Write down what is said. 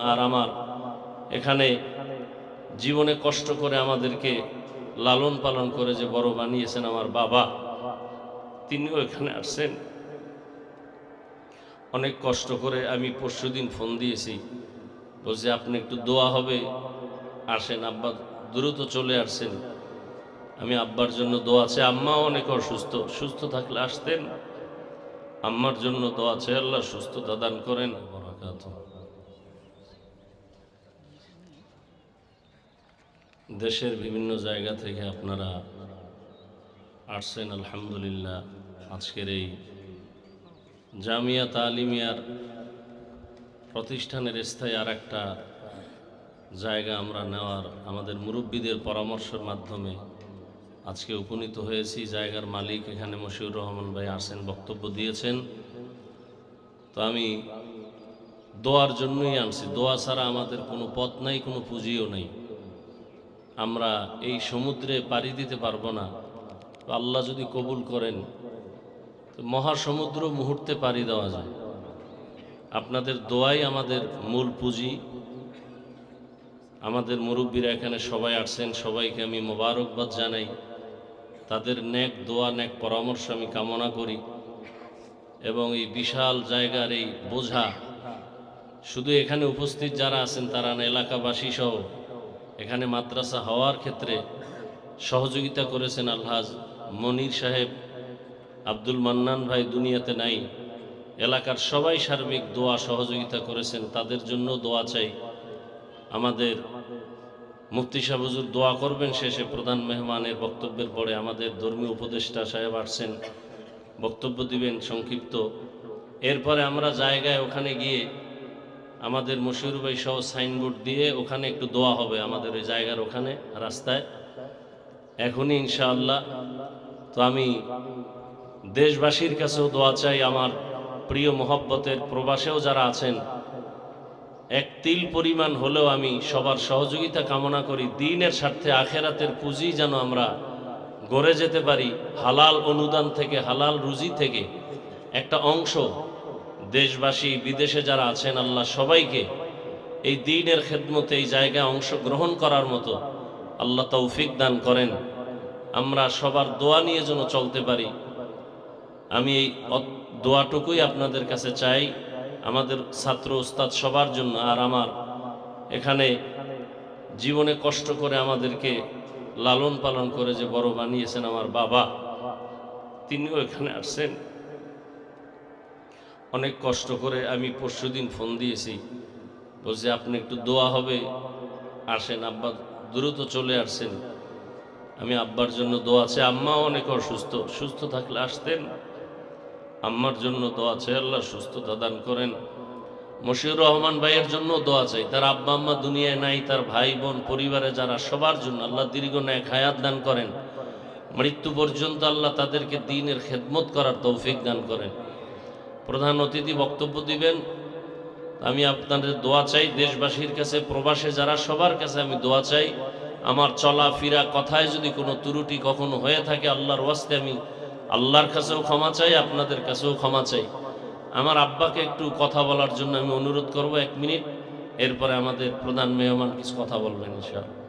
আর আমার এখানে জীবনে কষ্ট করে আমাদেরকে লালন পালন করে যে বড় বানিয়েছেন আমার বাবা, তিনিও এখানে আসছেন। অনেক কষ্ট করে আমি পরশুদিন ফোন দিয়েছি, বলছে, আপনি একটু দোয়া হবে। আসেন, আব্বা দ্রুত চলে আসছেন। আমি আব্বার জন্য দোয়া আছে আম্মাও অনেক অসুস্থ, সুস্থ থাকলে আসতেন। আম্মার জন্য দোয়া আছে আল্লাহ সুস্থতা দান করেন। বরাকাতুহু। দেশের বিভিন্ন জায়গা থেকে আপনারা আসছেন, আলহামদুলিল্লাহ। আজকের এই জামিয়া তালিমিয়ার প্রতিষ্ঠানের স্থায়ী আর একটা জায়গা আমরা নেওয়ার, আমাদের মুরব্বীদের পরামর্শের মাধ্যমে আজকে উপনীত হয়েছি। জায়গার মালিক এখানে মশিউর রহমান ভাই আসেন, বক্তব্য দিয়েছেন। তো আমি দোয়ার জন্যই আনছি। দোয়া ছাড়া আমাদের কোনো পথ নাই, কোনো পুঁজিও নেই। আমরা এই সমুদ্রে পাড়ি দিতে পারব না। আল্লাহ যদি কবুল করেন মহাসমুদ্র মুহূর্তে পাড়ি দেওয়া যায়। আপনাদের দোয়াই আমাদের মূল পুঁজি। আমাদের মুরব্বীরা এখানে সবাই আসছেন, সবাইকে আমি মোবারকবাদ জানাই। তাদের ন্যাক দোয়া ন্যাক পরামর্শ আমি কামনা করি। এবং এই বিশাল জায়গার এই বোঝা, শুধু এখানে উপস্থিত যারা আছেন, তারা এলাকাবাসী সহ এখানে মাদ্রাসা হওয়ার ক্ষেত্রে সহযোগিতা করেছেন আলহাজ মনির সাহেব, আব্দুল মান্নান ভাই দুনিয়াতে নাই, এলাকার সবাই সার্বিক দোয়া সহযোগিতা করেছেন, তাদের জন্য দোয়া চাই। আমাদের মুফতি সাহেব দোয়া করবেন শেষে, প্রধান মেহমানের বক্তব্যের পরে আমাদের ধর্মীয় উপদেষ্টা সাহেব আসছেন, বক্তব্য দিবেন সংক্ষিপ্ত। এরপরে আমরা জায়গায় ওখানে গিয়ে আমাদের মশিউর ভাই সহ সাইনবোর্ড দিয়ে ওখানে একটু দোয়া হবে আমাদের ওই জায়গার ওখানে রাস্তায়। এখনই ইনশাআল্লাহ। তো আমি দেশবাসীর কাছেও দোয়া চাই আমার প্রিয় মোহব্বতের প্রবাসেও যারা আছেন, এক তিল পরিমাণ হলেও আমি সবার সহযোগিতা কামনা করি, দিনের স্বার্থে আখেরাতের পুঁজি যেন আমরা গড়ে যেতে পারি, হালাল অনুদান থেকে, হালাল রুজি থেকে। একটা অংশ দেশবাসী, বিদেশে যারা আছেন, আল্লাহ সবাইকে এই দিনের খেদমতে, এই জায়গায় অংশগ্রহণ করার মতো আল্লাহ তৌফিক দান করেন। আমরা সবার দোয়া নিয়ে যেন চলতে পারি। আমি এই দোয়াটুকুই আপনাদের কাছে চাই, আমাদের ছাত্র ওস্তাদ সবার জন্য, আর আমার এখানে জীবনে কষ্ট করে আমাদেরকে লালন পালন করে যে বড় বানিয়েছেন আমার বাবা, তিনিও এখানে আসছেন। অনেক কষ্ট করে আমি পরশু দিন ফোন দিয়েছি। বলছে, আপনি একটু দোয়া হবে। আসেন, আব্বা দ্রুত চলে আসছেন। আমি আব্বার জন্য দোয়া আছে আম্মাও অনেক অসুস্থ, সুস্থ থাকলে আসতেন। আম্মার জন্য দোয়া আছে আল্লাহ সুস্থতা দান করেন। মশিউর রহমান ভাইয়ের জন্য দোয়া চাই। তার আব্বা আম্মা দুনিয়ায় নাই, তার ভাই বোন, পরিবারে যারা, সবার জন্য আল্লাহ দীর্ঘ ন্যায় হায়াত দান করেন। মৃত্যু পর্যন্ত আল্লাহ তাদেরকে দিনের খেদমত করার তৌফিক দান করেন। প্রধান অতিথি বক্তব্য দিবেন। আমি আপনাদের দোয়া চাই, দেশবাসীর কাছে, প্রবাসে যারা, সবার কাছে আমি দোয়া চাই। আমার চলা ফিরা কথায় যদি কোনো ত্রুটি কখনো হয়ে থাকে, আল্লাহর ওয়াস্তে আমি আল্লাহর কাছেও ক্ষমা চাই, আপনাদের কাছেও ক্ষমা চাই। আমার আব্বাকে একটু কথা বলার জন্য আমি অনুরোধ করব, এক মিনিট। এরপরে আমাদের প্রধান মেহমান কিছু কথা বলবেন, ইনশাআল্লাহ।